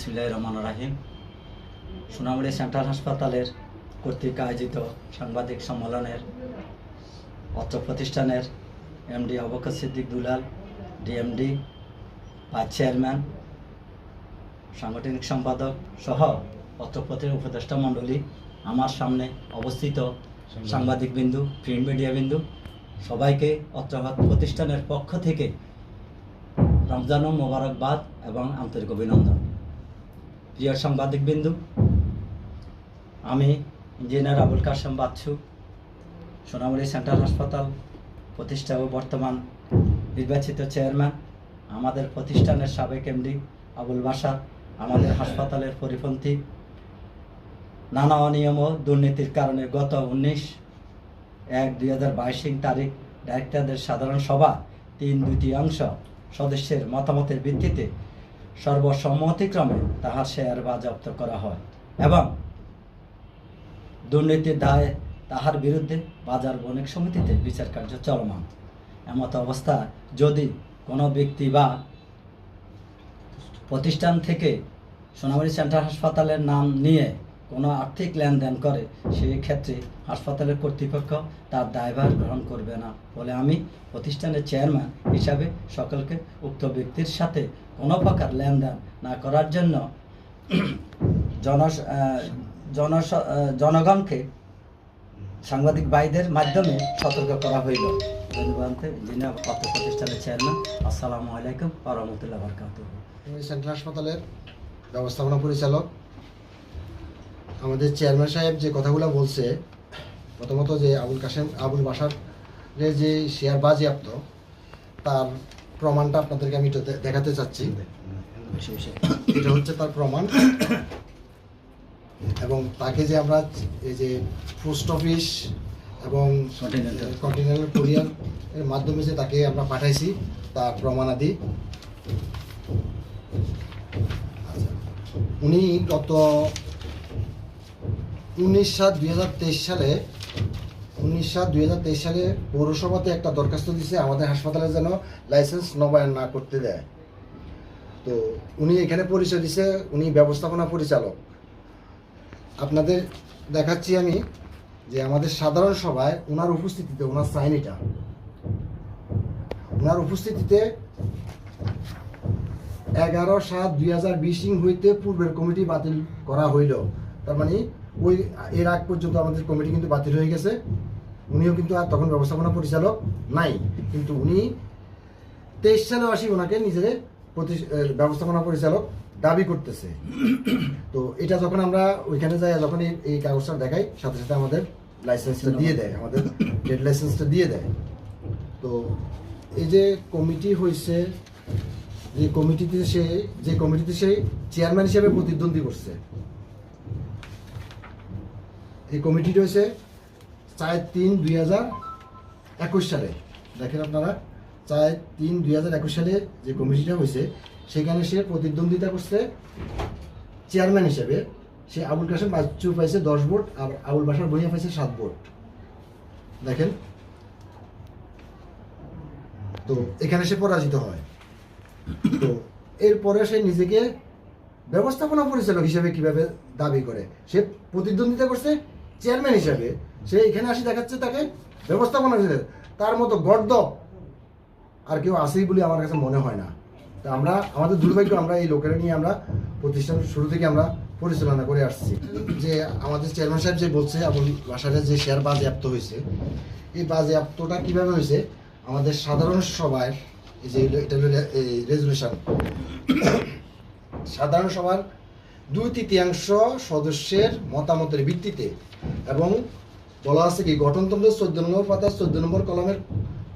বিসমিল্লাহ রহমান রাহিম। সোনামুড়ি সেন্ট্রাল হাসপাতালের কর্তৃক আয়োজিত সাংবাদিক সম্মেলনের অর্থ প্রতিষ্ঠানের MD অবকর Siddique Dulal, DMD, vice chairman, সাংগঠনিক সম্পাদক সহ প্রতির উপদেষ্টা মণ্ডলী আমার সামনে অবস্থিত সাংবাদিক বিন্দু, প্রিন্ট মিডিয়া বিন্দু, সবাইকে অত্র প্রতিষ্ঠানের পক্ষ থেকে রমজান মোবারকবাদ এবং আন্তরিক অভিনন্দন। প্রিয় সাংবাদিক বিন্দু, আমি ইঞ্জিনিয়ার আবুল কাসেম বাচ্চু, সোনামুড়ি সেন্ট্রাল হাসপাতাল প্রতিষ্ঠা ও বর্তমান নির্বাচিত চেয়ারম্যান। আমাদের প্রতিষ্ঠানের সাবেক এমডি আবুল বাসার আমাদের হাসপাতালের পরিপন্থী। নানা অনিয়ম ও দুর্নীতির কারণে গত উনিশ এক দুই হাজার বাইশ তারিখ ডাইরেক্টরদের সাধারণ সভা, তিন তৃতীয়াংশ সদস্যের মতামতের ভিত্তিতে সর্বসম্মতিক্রমে তাহার শেয়ার বাজেয়াপ্ত করা হয় এবং দুর্নীতির দায়ে তাহার বিরুদ্ধে বাজার বণিক সমিতিতে বিচার কার্য চলমান। এমত অবস্থা যদি কোনো ব্যক্তি বা প্রতিষ্ঠান থেকে সোনামণি সেন্টার হাসপাতালের নাম নিয়ে কোনো আর্থিক লেনদেন করে, সেই ক্ষেত্রে হাসপাতালের কর্তৃপক্ষ তার দায়ভার গ্রহণ করবে না বলে আমি প্রতিষ্ঠানের চেয়ারম্যান হিসাবে সকলকে উক্ত ব্যক্তির সাথে কোনো প্রকার লেনদেন না করার জন্য জন জন জনগণকে সাংবাদিক ভাইদের মাধ্যমে সতর্ক করা হইল। প্রতিষ্ঠানের চেয়ারম্যান। আসসালামু আলাইকুম রহমতুল্লাহ বরকাতুহ। আমি সেন্ট্রাল হাসপাতালের ব্যবস্থাপনা পরিচালক। আমাদের চেয়ারম্যান সাহেব যে কথাগুলো বলছে প্রথমত যে আবুল কাসেম আবুল বাসার যে শেয়ার বাজেয়াপ্ত তার প্রমাণটা আপনাদেরকে আমি দেখাতে চাচ্ছি এটা হচ্ছে তার প্রমাণ এবং তাকে যে আমরা এই যে পোস্ট অফিস এবং. কন্টিনেন্টাল কোরিয়ার এর মাধ্যমে যে তাকে আমরা পাঠাইছি তার প্রমাণাদি আচ্ছা। উনি গত উনিশ সাত, দুই সালে উনিশ সাত, দুই সালে পৌরসভাতে একটা দরখাস্ত দিছে, আমাদের হাসপাতালে যেন লাইসেন্স নবায়ন না করতে দেয়। তো উনি এখানে পরিচয় দিছে, উনি ব্যবস্থাপনা পরিচালক। আপনাদের দেখাচ্ছি আমি যে আমাদের সাধারণ সভায় ওনার উপস্থিতিতে ওনার সাইন এটা ওনার উপস্থিতিতে এগারো সাত, দুই হাজার বিশিং হইতে পূর্বের কমিটি বাতিল করা হইল। তার মানে ওই এর আগ পর্যন্ত আমাদের কমিটি কিন্তু বাতিল হয়ে গেছে। উনিও কিন্তু আর তখন ব্যবস্থাপনা পরিচালক নাই। কিন্তু উনি তেইশ সালে আসি ওনাকে নিজের প্রতি- ব্যবস্থাপনা পরিচালক দাবি করতেছে। তো এটা যখন আমরা ওইখানে যাই যখন এই- কাগজটা দেখাই সাথে সাথে আমাদের লাইসেন্সটা দিয়ে দেয় আমাদের ট্রেড লাইসেন্সটা দিয়ে দেয়। তো এই যে কমিটি হয়েছে যে কমিটিতে সে যে কমিটিতে সে চেয়ারম্যান হিসেবে প্রতিদ্বন্দ্বী করছে এই কমিটি রয়েছে চার তিন দুই হাজার একুশ সালে। দেখেন আপনারা, চার তিন দুই হাজার একুশ সালে যে কমিটিটা হয়েছে, সেখানে সে প্রতিদ্বন্দ্বিতা করছে চেয়ারম্যান হিসেবে। সে আবুল কাসেম বাচ্চু পাইছে দশ ভোট, আর আবুল বাসার বইয়া পাইছে সাত ভোট। দেখেন। তো এখানে সে পরাজিত হয়। তো এরপরে সে নিজেকে ব্যবস্থাপনা পরিচালক হিসেবে কীভাবে দাবি করে? সে প্রতিদ্বন্দ্বিতা করছে চেয়ারম্যান হিসাবে সে এখানে আসি দেখাচ্ছে তাকে, ব্যবস্থাপনা হিসেবে। তার মতো গর্দ আর কেউ আসেই বলে আমার কাছে মনে হয় না। তা আমরা, আমাদের দুর্ভাগ্য আমরা এই লোকেরা নিয়ে আমরা প্রতিষ্ঠান শুরু থেকে আমরা পরিচালনা করে আসছি। যে আমাদের চেয়ারম্যান সাহেব যে বলছে আবুল বাসারের যে শেয়ার বাজেয়াপ্ত হয়েছে, এই বাজেয়াপ্তটা কীভাবে হয়েছে? আমাদের সাধারণ সভায় এই যে এটা হলো রেজলিউশন সাধারণ সভার দুই তৃতীয়াংশ সদস্যের মতামতের ভিত্তিতে। এবং বলা আছে কি গঠনতন্ত্রের চোদ্দ নম্বর পাতা, চোদ্দ নম্বর কলমের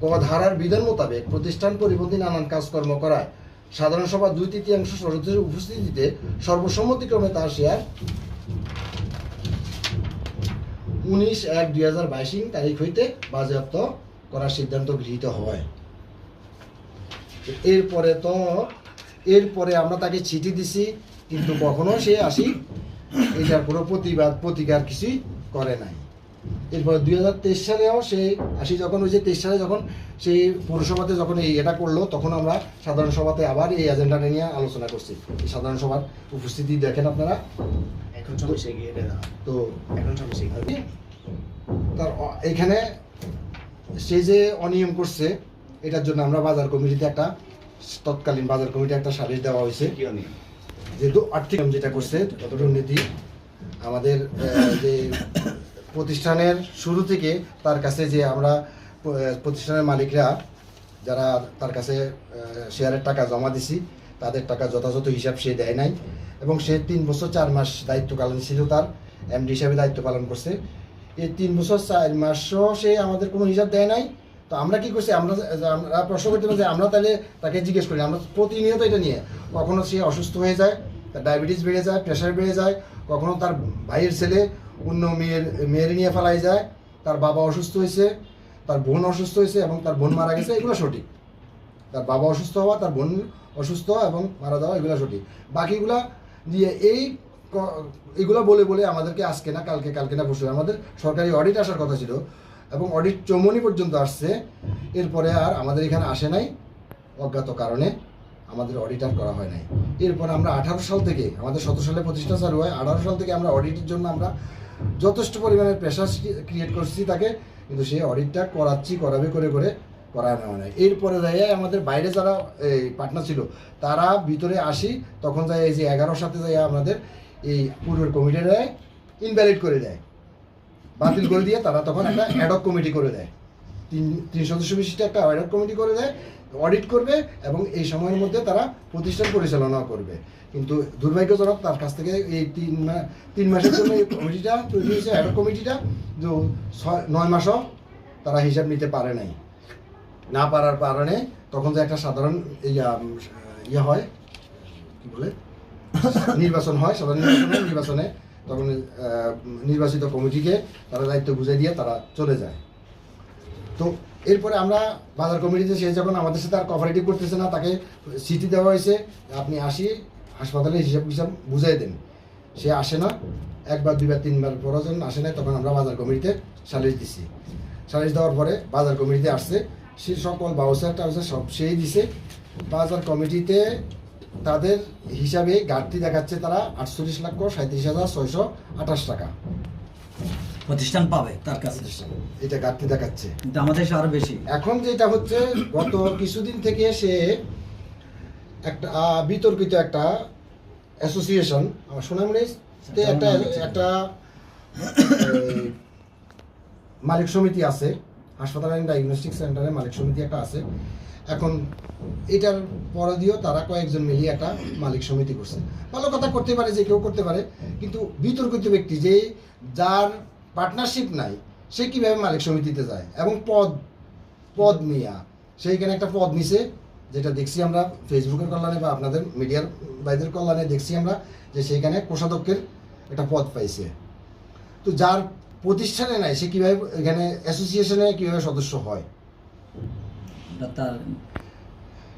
ক ধারার বিধান মোতাবেক প্রতিষ্ঠান পরিপন্থী নানান কাজকর্ম করায়। সাধারণ সভা দুই তৃতীয়াংশ সদস্যের উপস্থিতিতে সর্বসম্মতিক্রমে তার শেয়ার উনিশ এক দুই হাজার বাইশিং তারিখ হইতে বাজেয়াপ্ত করার সিদ্ধান্ত গৃহীত হয়। এরপরে তো, এরপরে আমরা তাকে চিঠি দিছি কিন্তু কখনো সে আসি এটার কোনো প্রতিবাদ প্রতিকার কিছুই করে নাই। এরপর দুই হাজার তেইশ সালেও সে আসি যখন ওই যে তেইশ সালে যখন সেই পৌরসভাতে যখন এই এটা করল তখন আমরা সাধারণ সভাতে আবার এই এজেন্ডাটা নিয়ে আলোচনা করছি। এই সাধারণ সভার উপস্থিতি দেখেন আপনারা। এখন তো এখন? তার এখানে সে যে অনিয়ম করছে এটার জন্য আমরা বাজার কমিটিতে একটা তৎকালীন বাজার কমিটি একটা সালিশ দেওয়া হয়েছে। কি অনিয়ম? যেহেতু আর্থিক যেটা করছে দুর্নীতি আমাদের যে প্রতিষ্ঠানের শুরু থেকে তার কাছে যে আমরা প্রতিষ্ঠানের মালিকরা যারা তার কাছে শেয়ারের টাকা জমা দিছি, তাদের টাকা যথাযথ হিসাব সে দেয় নাই এবং সে তিন বছর চার মাস দায়িত্বকালীন ছিল তার এমডি হিসাবে দায়িত্ব পালন করছে। এই তিন বছর চার মাসও সে আমাদের কোনো হিসাব দেয় নাই। তো আমরা কি করছি? আমরা প্রশ্ন করতে পারি যে আমরা তাহলে তাকে জিজ্ঞেস করি, আমরা প্রতিনিয়ত এটা নিয়ে। কখনো সে অসুস্থ হয়ে যায়, তার ডায়াবেটিস বেড়ে যায় প্রেশার বেড়ে যায়, কখনো তার ভাইয়ের ছেলে অন্য মেয়ের মেয়ের নিয়ে ফেলাই যায়, তার বাবা অসুস্থ হয়েছে, তার বোন অসুস্থ হয়েছে এবং তার বোন মারা গেছে, এগুলো সঠিক। তার বাবা অসুস্থ হওয়া, তার বোন অসুস্থ এবং মারা যাওয়া, এগুলো সঠিক। বাকিগুলা দিয়ে এই এগুলো বলে বলে আমাদেরকে আজকে না, কালকে কালকে না, পরশু আমাদের সরকারি অডিট আসার কথা ছিল। এবং অডিট চৌমনি পর্যন্ত আসছে। এরপরে আর আমাদের এখানে আসে নাই। অজ্ঞাত কারণে আমাদের অডিট আর করা হয় নাই। এরপর আমরা আঠারো সাল থেকে, আমাদের সতেরো সালে প্রতিষ্ঠা চালু হয়, আঠারো সাল থেকে আমরা অডিটের জন্য আমরা যথেষ্ট পরিমাণে প্রেশার ক্রিয়েট করছি তাকে। কিন্তু সেই অডিটটা করাচ্ছি, করাবে, করে করে করা নেওয়া নাই। এরপরে যাই আমাদের বাইরে যারা, এই পার্টনার ছিল, তারা ভিতরে আসি, তখন যাই এই যে এগারোর সাথে যাই আমাদের এই পূর্বের কমিটিরা ইনভ্যালিড করে দেয়। বাতিল করে দিয়ে তারা তখন একটা অ্যাডক কমিটি করে দেয়। তিন তিন সদস্য বিশিষ্ট একটা অ্যাডক কমিটি করে দেয় অডিট করবে এবং এই সময়ের মধ্যে তারা প্রতিষ্ঠান পরিচালনা করবে। কিন্তু দুর্ভাগ্যজনক তার কাছ থেকে এই তিন তিন মাসের জন্য এই কমিটিটা তৈরি হয়েছে অ্যাডক কমিটিটা যে ছয় নয় মাসও তারা হিসাব নিতে পারে নাই। না পারার কারণে তখন যে একটা সাধারণ ইয়া ইয়ে হয়, কি বলে? নির্বাচন হয়, সাধারণ নির্বাচনে নির্বাচনে তখন নির্বাচিত কমিটিকে তারা দায়িত্ব বুঝে দিয়ে তারা চলে যায়। তো এরপরে আমরা বাজার কমিটিতে, সে যখন আমাদের সাথে আর কোঅপারেটিভ করতেছে না, তাকে সিটি দেওয়া হয়েছে, আপনি আসি হাসপাতালে হিসাব হিসাব বুঝাই দেন। সে আসে না, একবার, দুইবার, তিনবার পর যখন আসে না তখন আমরা বাজার কমিটিতে সালিশ দিছি। সালিশ দেওয়ার পরে বাজার কমিটিতে আসছে, সে সকল ব্যবস্থা টাবস্থা সব সেই দিছে। বাজার কমিটিতে তাদের হিসাবে ঘাটতি দেখাচ্ছে তারা আটচল্লিশ লক্ষ সাঁত্রিশ হাজার ছয়শো আঠাশ টাকা। প্রতিষ্ঠান পাবে তার কাছে। এটা ঘাটতি দেখাচ্ছে। আমাদের আরও বেশি। এখন যেটা হচ্ছে গত কিছুদিন থেকে সে একটা বিতর্কিত একটা অ্যাসোসিয়েশন আমার সোনামণি একটা একটা মালিক সমিতি আছে হাসপাতাল অ্যান্ড ডায়াগনস্টিক সেন্টারে মালিক সমিতি একটা আছে। এখন এটার পরে দিয়েও তারা কয়েকজন মিলিয়ে একটা মালিক সমিতি করছে। ভালো কথা করতে পারে যে কেউ করতে পারে, কিন্তু বিতর্কিত ব্যক্তি যে যার পার্টনারশিপ নাই, সে কীভাবে মালিক সমিতিতে যায় এবং পদ পদ নিয়া। সেইখানে একটা পদ নিছে, যেটা দেখছি আমরা ফেসবুকের কল্যাণে বা আপনাদের মিডিয়ার বাইদের কল্যাণে দেখছি আমরা যে সেইখানে কোষাধ্যক্ষের একটা পদ পাইছে। তো যার প্রতিষ্ঠানে নাই, সে কীভাবে এখানে অ্যাসোসিয়েশনে কীভাবে সদস্য হয়? তার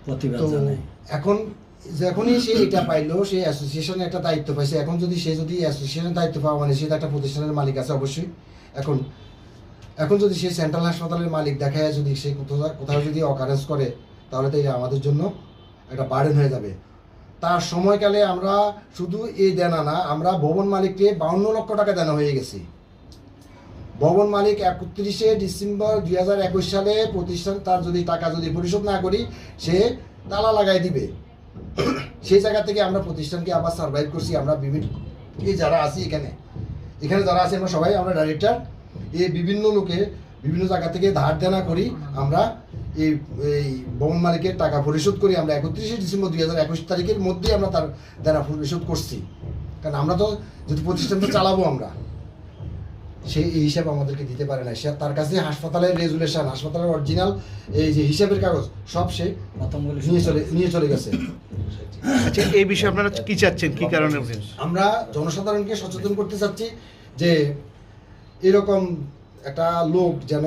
প্রতিবাদ জানাই এখন যখনই সে এটা পাইলো সে অ্যাসোসিয়েশনে একটা দায়িত্ব পাইছে। এখন যদি সে যদি অ্যাসোসিয়েশনের দায়িত্ব পাওয়া মানে সে একটা প্রতিষ্ঠানের মালিক আছে অবশ্যই। এখন এখন যদি সে সেন্ট্রাল হাসপাতালের মালিক দেখায় যদি সে কোথাও কোথাও যদি অকারেন্স করে তাহলে তো এটা আমাদের জন্য একটা বার্ডেন হয়ে যাবে। তার সময়কালে আমরা শুধু এই দেনা না আমরা ভবন মালিককে বাউন্ন লক্ষ টাকা দেনা হয়ে গেছি। ভবন মালিক একত্রিশে ডিসেম্বর দুই হাজার একুশ সালে প্রতিষ্ঠান তার যদি টাকা যদি পরিশোধ না করি, সে তালা লাগাই দিবে। সেই জায়গা থেকে আমরা প্রতিষ্ঠানকে আবার সার্ভাইভ করছি, আমরা বিভিন্ন যারা আছি এখানে। এখানে যারা আছে, আমরা সবাই, আমরা ডাইরেক্টর এই বিভিন্ন লোকে বিভিন্ন জায়গা থেকে ধার দেনা করি, আমরা এই এই ভবন মালিকের টাকা পরিশোধ করি, আমরা একত্রিশে ডিসেম্বর দুই হাজার একুশ তারিখের মধ্যেই আমরা তার দেনা পরিশোধ করছি। কারণ আমরা তো যদি প্রতিষ্ঠানটা চালাবো আমরা। সে এই হিসাব আমাদেরকে দিতে পারে না। সে তার কাছে হাসপাতালের রেজুলেশন হাসপাতালের অরিজিনাল এই যে হিসাবের কাগজ সব সে নিয়ে চলে নিয়ে চলে গেছে। আচ্ছা এই বিষয়ে আপনারা কি চাচ্ছেন? কি কারণে? আমরা জনসাধারণকে সচেতন করতে চাচ্ছি যে এরকম একটা লোক যেন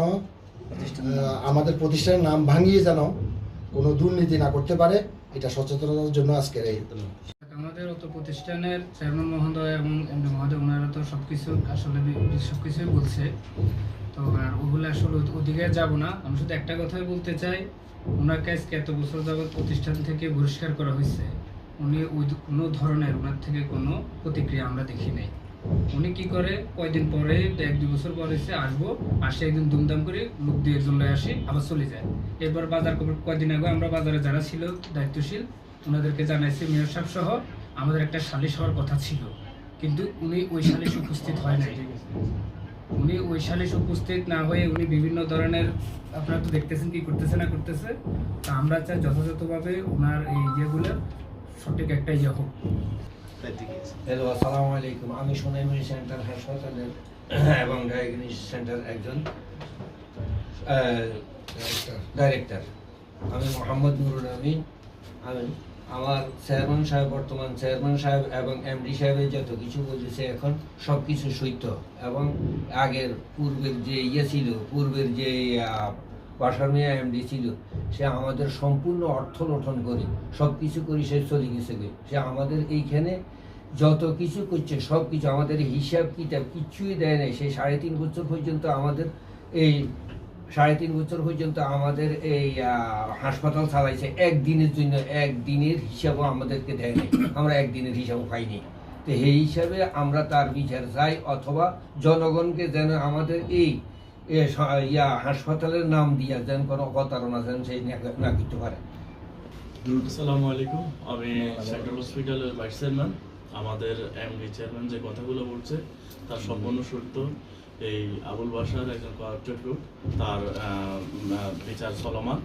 আমাদের প্রতিষ্ঠানের নাম ভাঙিয়ে যেন কোনো দুর্নীতি না করতে পারে এটা সচেতনতার জন্য আজকের এই। তো প্রতিষ্ঠানের চেয়ারম্যান মহোদয় এবং এমডি মহোদয়, ওনারা তো সব কিছু আসলে সব কিছুই বলছে। তো আর ওগুলো আসলে ওদিকে যাব না। আমি শুধু একটা কথাই বলতে চাই ওনাকে আজকে এত বছর যাবৎ প্রতিষ্ঠান থেকে বহিষ্কার করা হয়েছে? উনি ওই কোনো ধরনের ওনার থেকে কোনো প্রতিক্রিয়া আমরা দেখি নাই। উনি কি করে কয়দিন পরে এক দুই বছর পরে এসে আসব, আসে একদিন দুমদাম করে লোক দিয়ে একজন আসি, আবার চলে যায়। এরপর বাজার কমিটি কয়দিন আগে আমরা বাজারে যারা ছিল দায়িত্বশীল, ওনাদেরকে জানাইছি মেয়র সাহেব সহ আমাদের একটা সালিশ হওয়ার কথা ছিল, কিন্তু উনি ওই সালিশ উপস্থিত হয় নাই। উনি ওই সালিশ উপস্থিত না হয়ে উনি বিভিন্ন ধরনের, আপনারা তো দেখতেছেন কি করতেছে না করতেছে, তা আমরা চাই যথাযথভাবে ওনার এই ইয়েগুলো সঠিক একটা ইয়ে হোক। হ্যালো, আসসালামু আলাইকুম। আমি সোনাইমুড়ি সেন্টার হাসপাতালের এবং ডায়াগনিস সেন্টার একজন ডাইরেক্টর। আমি মোহাম্মদ নুরুল আমিন। আমি আমার চেয়ারম্যান সাহেব, বর্তমান চেয়ারম্যান সাহেব এবং এমডি সাহেবের যত কিছু বলতেছে এখন সব কিছু সত্য এবং আগের পূর্বের যে ইয়ে ছিল, পূর্বের যে বাসার এমডি ছিল, সে আমাদের সম্পূর্ণ অর্থ লঠন করে সব কিছু করে সে চলে গেছে সে আমাদের এইখানে যত কিছু করছে সব কিছু আমাদের হিসাব কিতাব কিছুই দেয় নাই। সেই সাড়ে তিন বছর পর্যন্ত আমাদের এই সাড়ে তিন বছর পর্যন্ত আমাদের এই হাসপাতাল চালাইছে। একদিনের জন্য একদিনের হিসাবও আমাদেরকে দেয় নাই। আমরা একদিনের হিসাবও পাইনি। তো সেই হিসাবে আমরা তার বিচার চাই অথবা জনগণকে যেন আমাদের এই ইয়া, হাসপাতালের নাম দিয়া যেন কোনো প্রতারণা যেন সেই না- না করতে পারে। আসসালামু আলাইকুম। আমি সেন্ট্রাল হসপিটালের ভাইস চেয়ারম্যান। আমাদের এমডি চেয়ারম্যান যে কথাগুলো বলছে, তার সম্পূর্ণ সত্য। এই আবুল বাসার একজন করাপ্টেড গ্রুপ তার বিচার চলমান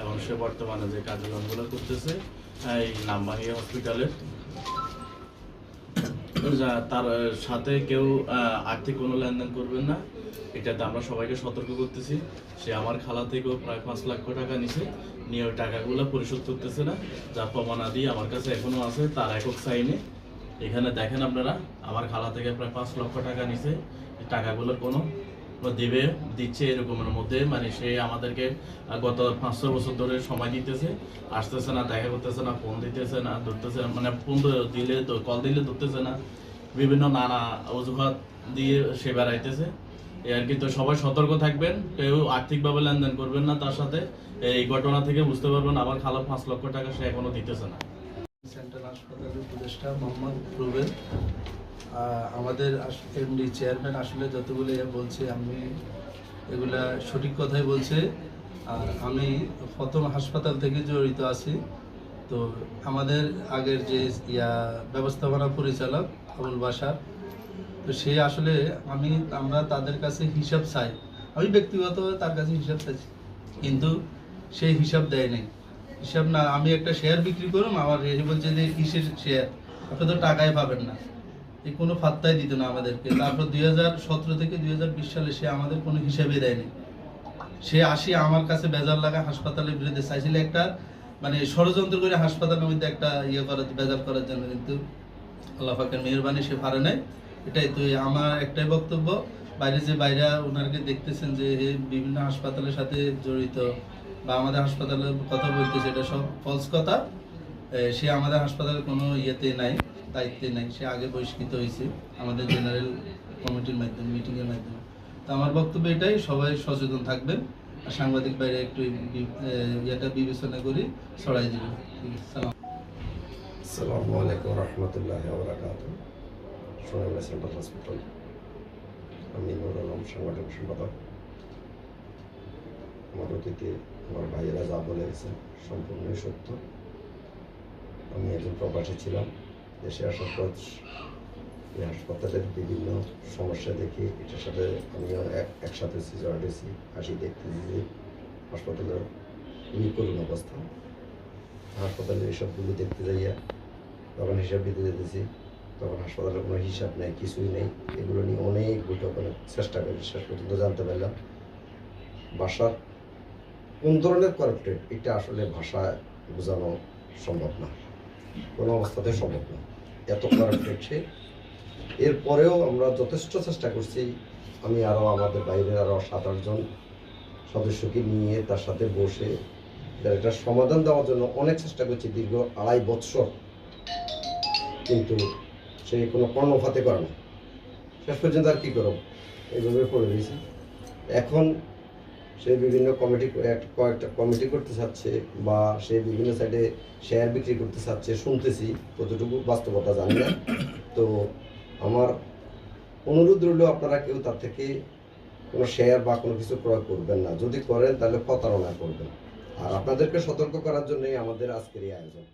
এবং সে বর্তমানে যে কার্যক্রমগুলো করতেছে এই নামবাহিয়া হসপিটালের তার সাথে কেউ আর্থিক কোনো লেনদেন করবেন না। এটাতে আমরা সবাইকে সতর্ক করতেছি। সে আমার খালা থেকেও প্রায় পাঁচ লক্ষ টাকা নিছে। নিয়ে ওই টাকাগুলো পরিশোধ করতেছে না। যার প্রমাণাদি আমার কাছে এখনও আছে, তার একক সাইনে। এখানে দেখেন আপনারা, আমার খালা থেকে প্রায় পাঁচ লক্ষ টাকা নিছে। টাকাগুলো কোনো দেবে দিচ্ছে এরকমের মধ্যে। মানে সে আমাদেরকে গত পাঁচশো বছর ধরে সময় দিতেছে। আসতেছে না দেখা করতেছে না ফোন দিতেছে না ধরতেছে না, মানে ফোন দিলে কল দিলে ধরতেছে না। বিভিন্ন নানা অজুহাত দিয়ে সে বেড়াইতেছে। আর কি তো সবাই সতর্ক থাকবেন কেউ আর্থিকভাবে লেনদেন করবেন না তার সাথে। এই ঘটনা থেকে বুঝতে পারবেন আমার খালা পাঁচ লক্ষ টাকা সে এখনও দিতেছে না। সেন্ট্রাল হাসপাতালের উপদেষ্টা মোহাম্মদ আমাদের এমডি চেয়ারম্যান আসলে যতগুলো বলছে, আমি এগুলা সঠিক কথাই বলছে। আর আমি প্রথম হাসপাতাল থেকে জড়িত আছি। তো আমাদের আগের যে ইয়া ব্যবস্থাপনা পরিচালক আবুল বাসার তো সে আসলে আমি, আমরা তাদের কাছে হিসাব চাই। আমি ব্যক্তিগত তার কাছে হিসাব চাইছি কিন্তু সেই হিসাব দেয় নাই। হিসাব না, আমি একটা শেয়ার বিক্রি করুম, আমার বলছে যে কিসের শেয়ার আপনি তো টাকাই পাবেন না। কোনো ফাত্তাই দিত না আমাদেরকে। তারপর দুই হাজার সতেরো থেকে দুই হাজার বিশ সালে সে আমাদের কোনো হিসাবে দেয়নি। সে আসি আমার কাছে বেজার লাগা হাসপাতালের বিরুদ্ধে চাইছিল একটা মানে ষড়যন্ত্র করে হাসপাতালের মধ্যে একটা ইয়ে করার বেজার করার জন্য, কিন্তু আল্লাহ পাকের মেহরবানি সে পারে নাই। এটাই তো আমার একটাই বক্তব্য। বাইরে যে বাইরে ওনারকে দেখতেছেন যে বিভিন্ন হাসপাতালের সাথে জড়িত বা আমাদের হাসপাতালের কথা বলতেছে, এটা সব ফলস কথা। সে আমাদের হাসপাতালে কোনো ইয়েতে নাই। দায়িত্বে নাই সে আগে বহিষ্কৃত হয়েছে আমাদের জেনারেল কমিটির মাধ্যমে মিটিংয়ের মাধ্যমে। তো আমার বক্তব্য এটাই, সবাই সচেতন থাকবেন আর সাংবাদিক বাইরে একটু ইয়েটা বিবেচনা করি ছড়াই আছে, সালাম। আসসালামু আলাইকুম রহমতুল্লাহ সোনাইমুড়ি সেন্ট্রাল হসপিটাল আমি আলম সাংবাদিক সম্পাদক। আমার অতীতে আমার ভাইয়েরা যা বলে গেছেন সম্পূর্ণই সত্য। আমি একজন প্রবাসী ছিলাম। দেশে আসার পর এই হাসপাতালের বিভিন্ন সমস্যা দেখি। এটার সাথে এক একসাথে সিজার দিয়েছি আসি দেখতেছি। যে হাসপাতালের খুবই করুণ অবস্থা। হাসপাতালে এসবগুলো দেখতে যাইয়া তখন হিসাব দিতে যেতেছি। তখন হাসপাতালের কোনো হিসাব নেই, কিছুই নেই। এগুলো নিয়ে অনেক বৈঠক, অনেক চেষ্টা করি। শেষ পর্যন্ত জানতে পারলাম, ভাষার কোন ধরনের করাপ্টেড এটা আসলে ভাষায় বোঝানো সম্ভব না। কোনো অবস্থাতে সম্ভব না এত করাপ্টেড সে এরপরেও আমরা যথেষ্ট চেষ্টা করছি। আমি আরও আমাদের বাইরের আরও সাত আটজন সদস্যকে নিয়ে তার সাথে বসে একটা সমাধান দেওয়ার জন্য অনেক চেষ্টা করছি দীর্ঘ আড়াই বৎসর কিন্তু সে কোনো কর্ণপাতে করে না। শেষ পর্যন্ত আর কী করব? এইভাবে পড়ে রয়েছি এখন সে বিভিন্ন কমিটি কয়েকটা কমিটি করতে চাচ্ছে বা সে বিভিন্ন সাইডে শেয়ার বিক্রি করতে চাচ্ছে, শুনতেছি, কতটুকু বাস্তবতা জানি না। তো আমার অনুরোধ রইল আপনারা কেউ তার থেকে কোনো শেয়ার বা কোনো কিছু ক্রয় করবেন না। যদি করেন তাহলে প্রতারণা করবেন। আর আপনাদেরকে সতর্ক করার জন্যই আমাদের আজকের এই আয়োজন।